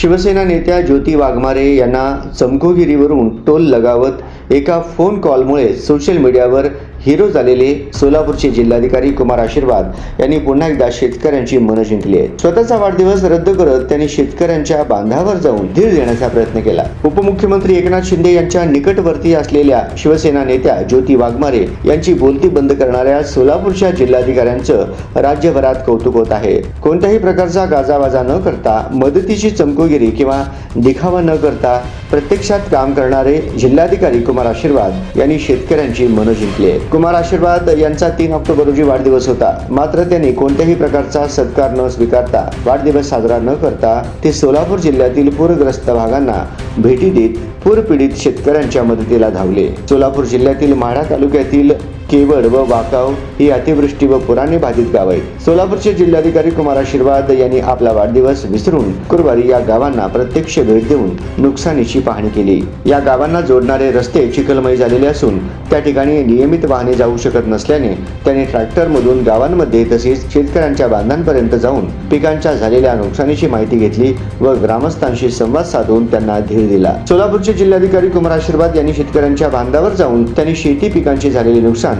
शिवसेना नेत्या ज्योती वाघमारे यांना चमकोगिरीवरून टोल लगावत एका फोन कॉलमुळे सोशल मीडियावर हिरो झालेले सोलापूरचे जिल्हाधिकारी कुमार आशीर्वाद यांनी पुन्हा एकदा शेतकऱ्यांची मनं जिंकली आहेत. स्वतःचा वाढदिवस रद्द करत त्यांनी शेतकऱ्यांच्या बांधावर जाऊन धीर देण्याचा प्रयत्न केला. उपमुख्यमंत्री एकनाथ शिंदे यांच्या निकटवर्ती असलेल्या शिवसेना नेत्या ज्योती वाघमारे यांची बोलती बंद करणाऱ्या सोलापूरच्या जिल्हाधिकाऱ्यांचं राज्यभरात कौतुक होत आहे. कोणत्याही प्रकारचा गाजावाजा न करता मदतीची चमकोगिरी किंवा दिखावा न करता प्रत्यक्षात काम करणारे जिल्हाधिकारी कुमार आशीर्वाद यांनी शेतकऱ्यांची मनं जिंकली आहेत. कुमार आशीर्वाद यांचा तीन ऑक्टोबर रोजी वाढदिवस होता. मात्र त्यांनी कोणत्याही प्रकारचा सत्कार न स्वीकारता वाढदिवस साजरा न करता ते सोलापूर जिल्ह्यातील पूरग्रस्त भागांना भेटी देत पूरपीडित शेतकऱ्यांच्या मदतीला धावले. सोलापूर जिल्ह्यातील माढा तालुक्यातील केवड व वाकाव ही अतिवृष्टी व पुराने बाधित गाव आहेत. सोलापूरचे जिल्हाधिकारी कुमार आशीर्वाद यांनी आपला वाढदिवस विसरून गुरुवारी या गावांना प्रत्यक्ष भेट देऊन नुकसानीची पाहणी केली. या गावांना जोडणारे रस्ते चिखलमय झालेले असून त्या ठिकाणी नियमित वाहने जाऊ शकत नसल्याने त्यांनी ट्रॅक्टरमधून गावांमध्ये तसेच शेतकऱ्यांच्या बांधांपर्यंत जाऊन पिकांच्या झालेल्या नुकसानीची माहिती घेतली व ग्रामस्थांशी संवाद साधून त्यांना धीर दिला. सोलापूरचे जिल्हाधिकारी कुमार आशीर्वाद यांनी शेतकऱ्यांच्या बांधावर जाऊन त्यांनी शेती पिकांचे झालेले नुकसान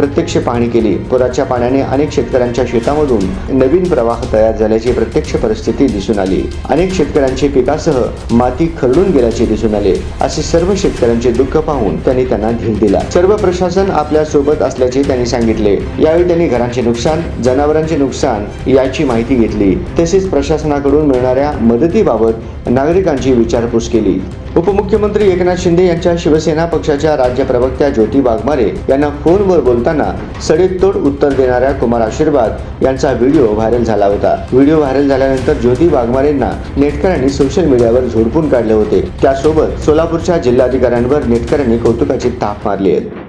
प्रत्यक्ष पाहणी केली. पुराच्या पाण्याने अनेक शेतकऱ्यांच्या शेतामधून नवीन प्रवाह तयार झाल्याची प्रत्यक्ष परिस्थिती दिसून आली. अनेक शेतकऱ्यांचे पिकासह माती खरडून गेल्याचे दिसून आले. असे सर्व शेतकऱ्यांचे दुःख पाहून त्यांनी त्यांना धीर दिला. सर्व प्रशासन आपल्यासोबत असल्याचे त्यांनी सांगितले. यावेळी त्यांनी घरांचे नुकसान जनावरांचे नुकसान याची माहिती घेतली. तसेच प्रशासनाकडून मिळणाऱ्या मदतीबाबत नागरिकांची विचारपूस केली. उपमुख्यमंत्री एकनाथ शिंदे यांच्या शिवसेना पक्षाच्या राज्य प्रवक्त्या ज्योती वाघमारे यांना फोनवर बोलताना सडेतोड उत्तर देणाऱ्या कुमार आशीर्वाद यांचा व्हिडिओ व्हायरल झाला होता. व्हिडिओ व्हायरल झाल्यानंतर ज्योती वाघमारेंना नेटकऱ्यांनी सोशल मीडियावर झोडपून काढले होते. त्यासोबत सोलापूरच्या जिल्हाधिकाऱ्यांवर नेटकऱ्यांनी कौतुकाची ताप मारली आहे.